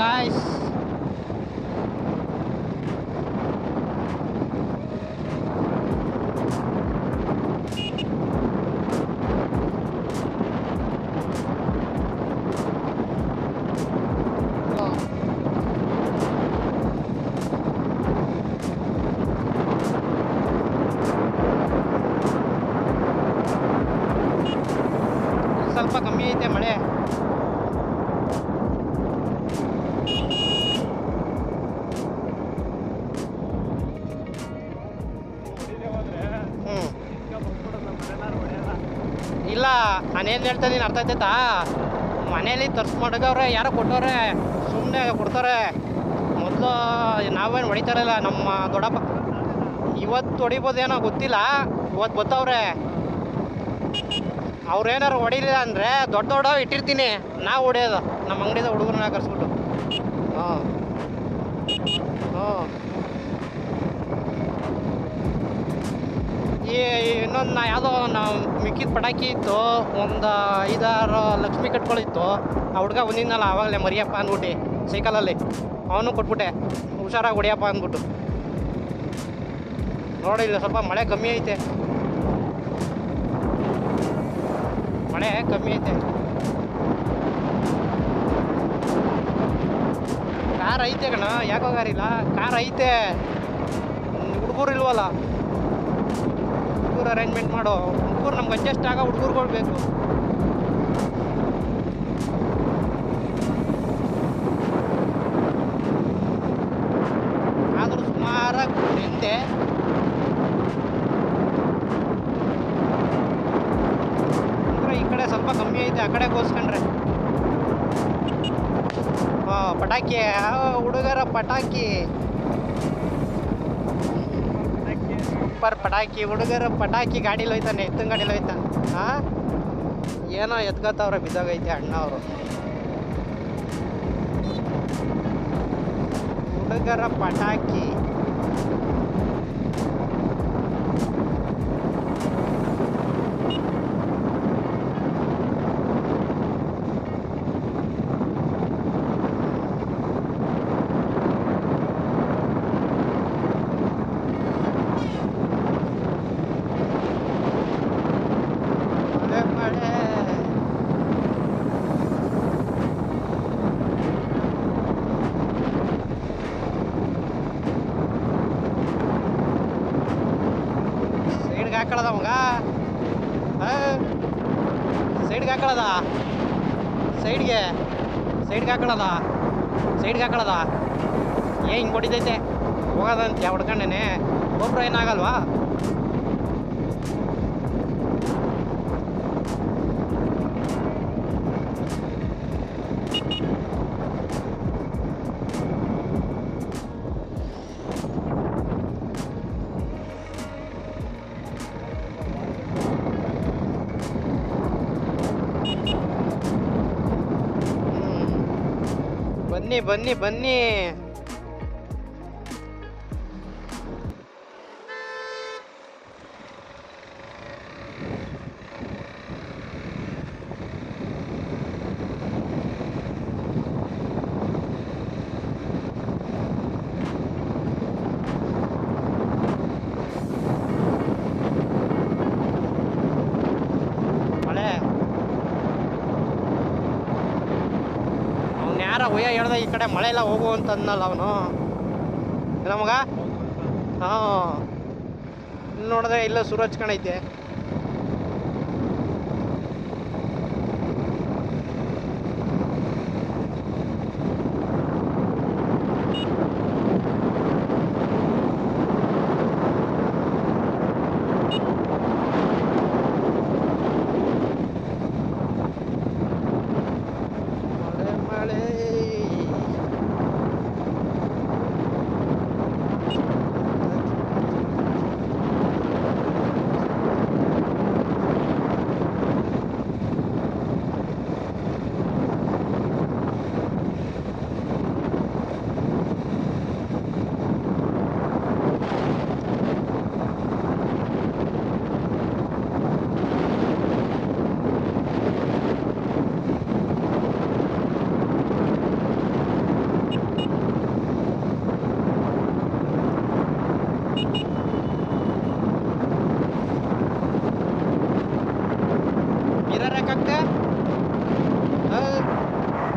guys. ನಾನೇನು ಹೇಳ್ತಾ ನೀನು ಅರ್ಥ ಆಯ್ತಾ ಮನೇಲಿ ತರ್ಸ್ ಮಾಡಗವ್ರೆ, ಯಾರೋ ಕೊಟ್ಟವ್ರೆ ಸುಮ್ಮನೆ ಕೊಡ್ತಾರೆ. ಮೊದಲು ನಾವೇನು ಹೊಡಿತಾರಲ್ಲ ನಮ್ಮ ದೊಡ್ಡಪ್ಪ. ಇವತ್ತು ಹೊಡಿಬೋದೇನೋ ಗೊತ್ತಿಲ್ಲ, ಇವತ್ತು ಗೊತ್ತವ್ರೆ ಅವ್ರೇನಾರು ಹೊಡಿಲಿಲ್ಲ ಅಂದರೆ ದೊಡ್ಡ ದೊಡ್ಡ ಇಟ್ಟಿರ್ತೀನಿ. ನಾವು ಹೊಡಿಯೋದು. ನಮ್ಮ ಅಂಗಡಿದ ಹುಡುಗರನ್ನ ಕರ್ಸ್ಬಿಟ್ಟು. ಹಾಂ ಹಾಂ ಈ ಇನ್ನೊಂದು ನಾ ಯಾವುದೋ ನಾವು ಮಿಕ್ಕಿದ ಪಟಾಕಿ ಇತ್ತು, ಒಂದು ಐದಾರು ಲಕ್ಷ್ಮಿ ಕಟ್ಗಳಿತ್ತು ಆ ಹುಡುಗ ಒಂದಿನಲ್ಲ ಆವಾಗಲೇ ಮರಿಯಪ್ಪ ಅಂದ್ಬಿಟ್ಟು, ಸೈಕಲಲ್ಲಿ. ಅವನು ಕೊಟ್ಬಿಟ್ಟೆ, ಹುಷಾರಾಗಿ ಹೊಡಿಯಪ್ಪ ಅಂದ್ಬಿಟ್ಟು. ನೋಡಿ, ಇಲ್ಲ ಸ್ವಲ್ಪ ಮಳೆ ಕಮ್ಮಿ ಐತೆ. ಮಳೆ ಕಮ್ಮಿ ಐತೆ. ಕಾರ್ ಐತೆ ಕಣ, ಯಾಕೋ ಕಾರಿಲ್ಲ ಕಾರ್ ಐತೆ. ಹುಡುಗರು ಇಲ್ವಲ್ಲ? ಹುಡುಗರು ಅರೇಂಜ್ಮೆಂಟ್ ಮಾಡೋ ಹುಡುಗರು ನಮ್ಗೆ ಅಡ್ಜಸ್ಟ್ ಆಗೋ ಹುಡುಗರುಗಳು ಬೇಕು. ಆದರೂ ಸುಮಾರಾಗಿ ನಿಂತೆ. ಅಂದ್ರೆ ಈ ಕಡೆ ಸ್ವಲ್ಪ ಕಮ್ಮಿ ಐತೆ, ಆ ಕಡೆ ಗೋಸ್ಕೊಂಡ್ರೆ ಹಾಂ ಪಟಾಕಿ ಹುಡುಗರ ಪಟಾಕಿ. ಪಟಾಕಿ, ಹುಡುಗರ ಪಟಾಕಿ ಗಾಡೀಲಿ ಹೋಯ್ತಾನೆ ಎತ್ತಿನ ಗಾಡೀಲಿ ಹೋಯ್ತಾನೆ ಹಾಂ ಏನೋ ಎತ್ಕೋತಾವ್ರ, ಬಿದ್ದೋಗೈತೆ ಅಣ್ಣ ಅವರು. ಹುಡುಗರ ಪಟಾಕಿ ಮಳೆ ಮಳೆ ಸೈಡ್ಗೆ ಹಾಕೊಳ್ಳದ ಮಗ ಸೈಡ್ಗೆ ಹಾಕೊಳ್ಳದ? ಸೈಡ್ಗೆ. ಸೈಡ್ಗೆ ಹಾಕೊಳ್ಳದ? ಸೈಡ್ಗೆ ಹಾಕೊಳ್ಳದ? ಏ ಹಿಂಗೆ ಹೊಡಿತೈತೆ. ಹೋಗೋದಂತ ಹೊಡ್ಕೊಂಡೇನೆ. ಒಬ್ಬರು ಏನಾಗಲ್ವಾ? ಬನ್ನಿ ಬನ್ನಿ ಮಳೆ ಅವ್ನು ಯಾರ ಒಯ್ಯ ಹೇಳ್ದ ಈ ಕಡೆ ಮಳೆ ಎಲ್ಲ ಹೋಗು ಅಂತ ಅಂದಲ್ಲ ಅವನು. ನಮಗ ಮಗ? ಹಾಂ. ನೋಡಿದ್ರೆ ಇಲ್ಲ ಸೂರಜ್ ಕಣೈತೆ ಮಳೆ ಮಳೆ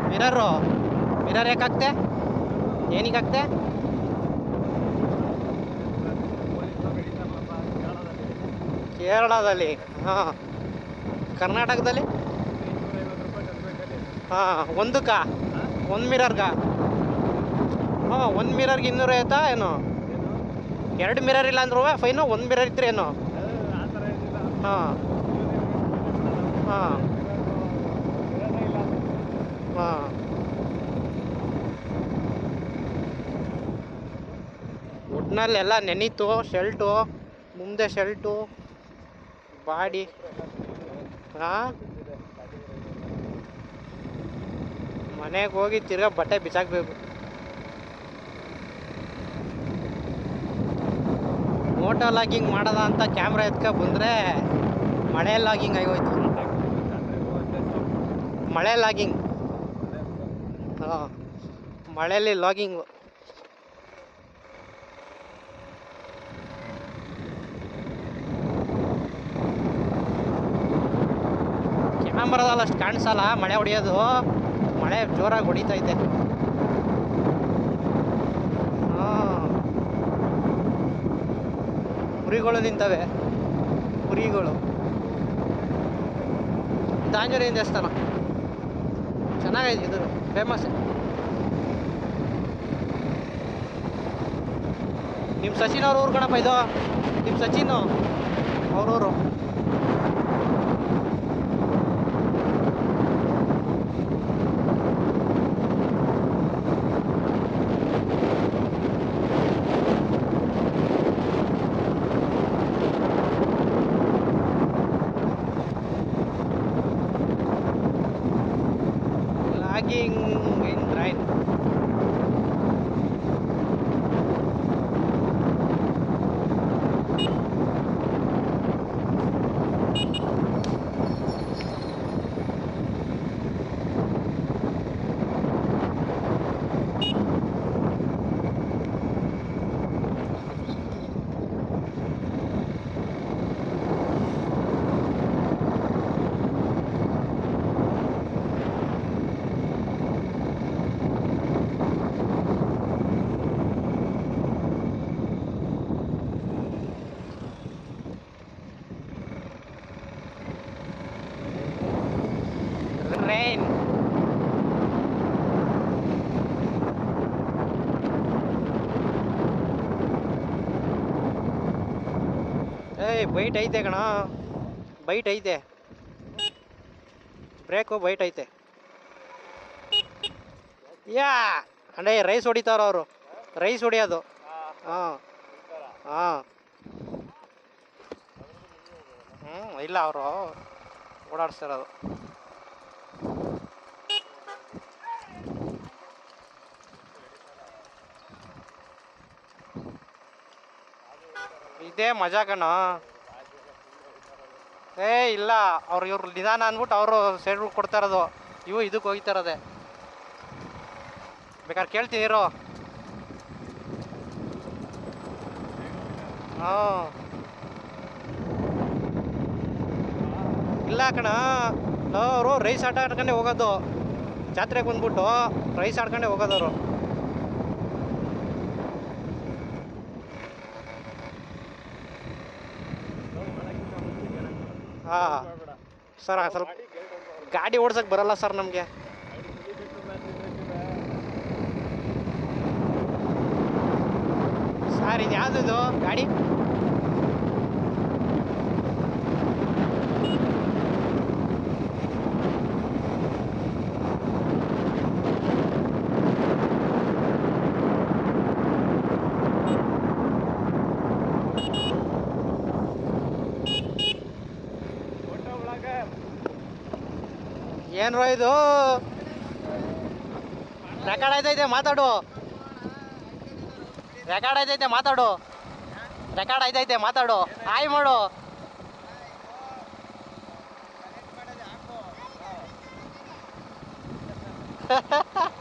ಮಿರರು. ಮಿರರ್ ಯಾಕೆ ಹಾಕ್ತೆ ಏನಕ್ಕೆ ಹಾಕ್ತೆ ಕೇರಳದಲ್ಲಿ. ಹಾಂ. ಕರ್ನಾಟಕದಲ್ಲಿ? ಹಾಂ. ಒಂದಕ್ಕ ಒಂದು ಮಿರರ್ಗ? ಹಾಂ, ಒಂದು ಮಿರರ್ಗೆ ಇನ್ನೂರ ಐತಾ ಏನು? ಎರಡು ಮಿರರ್ ಇಲ್ಲ ಅಂದ್ರೂ ಫೈನು ಒಂದು ಮಿರರ್ ಇದ್ರೆ ಏನು? ಹಾಂ. ಹಾಂ. ಹಾಂ. ಒಟ್ನಲ್ಲೆಲ್ಲ ನೆನೀತು ಶೆಲ್ಟು ಮುಂದೆ ಶೆಲ್ಟು ಬಾಡಿ. ಹಾಂ? ಮನೆಗೆ ಹೋಗಿ ತಿರ್ಗಾ ಬಟ್ಟೆ ಬಿಸಾಕ್ಬೇಕು. ಮೋಟೋ ಲಾಗಿಂಗ್ ಮಾಡೋದ ಅಂತ ಕ್ಯಾಮ್ರಾ ಎತ್ಕ ಬಂದರೆ ಮಳೆ ಲಾಗಿಂಗ್ ಆಗೋಯ್ತು. ಮಳೆ ಲಾಗಿಂಗ್. ಮಳೆಯಲ್ಲಿ ಲಾಗಿಂಗು ಕ್ಯಾಮ್ರಾದಲ್ಲಿ ಅಷ್ಟು ಕಾಣಿಸಲ್ಲ, ಮಳೆ ಹೊಡಿಯೋದು. ಮಳೆ ಜೋರಾಗಿ ಹೊಡಿತೈತೆ. ಕುರಿಗಳು ನಿಂತವೆ. ಕುರಿಗಳು. ದಾಂಜನೇಯ ದೇವಸ್ಥಾನ. ಚೆನ್ನಾಗೈತೆ ಇದು. ಫೇಮಸ್ ನಿಮ್ಮ ಸಚಿನ್ ಅವ್ರ ಊರು ಕಣಪ್ಪ ಇದು? ನಿಮ್ಮ ಸಚಿನ್ ಅವ್ರೂರು. Beep. ಬೈಟ್ ಐತೆ ಕಣ. ಬೈಟ್ ಐತೆ. ಬ್ರೇಕು ಬೈಟ್ ಐತೆ. ಯಾ! ಅಂದ್ರೆ ರೈಸ್ ಹೊಡಿತಾರ ಅವರು. ರೈಸ್ ಹೊಡಿಯೋದು. ಹಾಂ. ಹಾಂ. ಹ್ಞೂ ಇಲ್ಲ ಅವರು. ಓಡಾಡಿಸ್ತಿರೋದು. ಇದೇ ಮಜಾ ಕಣ. ಏ, ಇಲ್ಲ, ಅವ್ರು ಇವ್ರ ನಿಧಾನ ಅಂದ್ಬಿಟ್ಟು ಅವರು ಸೈಡ್ ಕೊಡ್ತಾ ಇರೋದು. ಇವು ಇದಕ್ಕೆ ಹೋಗ್ತಾ ಇರೋದೆ. ಬೇಕಾದ್ರೆ ಕೇಳ್ತೀನಿ, ಇರೋ. ಹಾಂ ಇಲ್ಲ ಕಣ, ಅವರು ರೈಸ್ ಆಟ ಆಡ್ಕೊಂಡೆ ಹೋಗೋದು. ಜಾತ್ರೆಗೆ ಬಂದ್ಬಿಟ್ಟು ರೈಸ್ ಆಡ್ಕೊಂಡೆ ಹೋಗೋದವರು. ಹಾಂ. ಸರ್ ಸ್ವಲ್ಪ ಗಾಡಿ ಓಡ್ಸಕ್ಕೆ ಬರಲ್ಲ ಸರ್ ನಮಗೆ. ಸರ್ ಇದು? ಯಾವುದಿದು ಗಾಡಿ? ಏನ್ ರೋ ಇದು? ರೆಕಾರ್ಡ್ ಆಯ್ತೈತೆ ಮಾತಾಡು. ರೆಕಾರ್ಡ್ ಆಯ್ತೈತೆ ಮಾತಾಡು. ರೆಕಾರ್ಡ್ ಆಯ್ತೈತೆ ಮಾತಾಡು. ಆಯ್ ಮಾಡು.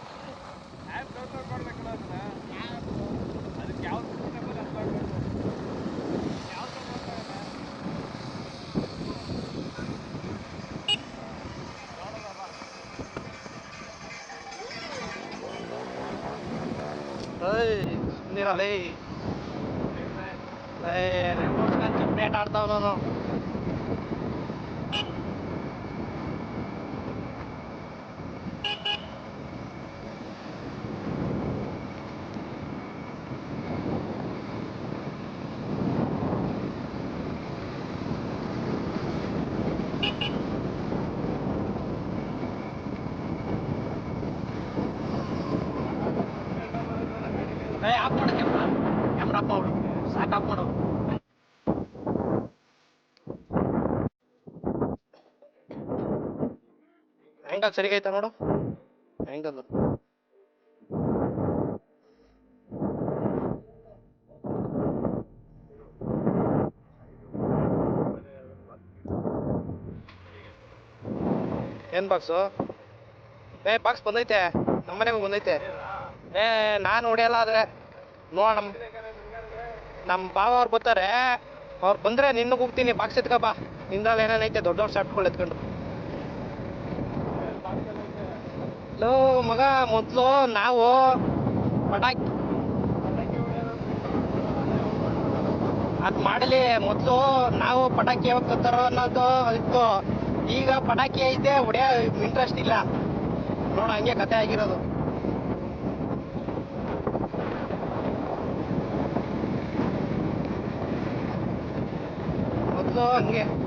ನೀರಲ್ಲಿ. ಮೆಟ್ ಆಡ್ತಾವ ನಾನು ಹೆಂಗಲ್ ಸರಿಗೈತ ನೋಡು. ಹೆಂಗದ. ಏನ್ ಬಾಕ್ಸು ಏ ಬಾಕ್ಸ್ ಬಂದೈತೆ. ನಮ್ಮನೆಗೂ ಬಂದೈತೆ. ಏ, ನಾನು ಹೊಡಿಯಲ್ಲ ಆದ್ರೆ. ನೋಡ ನಮ್ ನಮ್ಮ ಬಾವ ಅವ್ರು ಬರ್ತಾರೆ. ಅವ್ರು ಬಂದ್ರೆ ನಿನ್ನ ಹೋಗ್ತೀನಿ. ಬಾಕ್ಸ್ ಎತ್ಕಪ್ಪ ನಿಂದ್ರಲ್ಲಿ ಏನೇನೈತೆ ದೊಡ್ಡ ದೊಡ್ಡ ಶಾಪ್ಗಳು ಎತ್ಕೊಂಡು. ಲೋ, ಮಗ, ಮೊದಲು ನಾವು ಪಟಾಕಿ ಅದ್ ಮಾಡಲಿ, ಮೊದಲು ನಾವು ಪಟಾಕಿ ತತ್ತಾರೋ ಅನ್ನೋದು ಇತ್ತು. ಈಗ ಪಟಾಕಿ ಐತೆ, ಹೊಡೆಯೋ ಇಂಟ್ರೆಸ್ಟ್ ಇಲ್ಲ. ನೋಡ, ಹಂಗೆ ಕತೆ ಆಗಿರೋದು. ಮೊದಲು ಹಂಗೆ.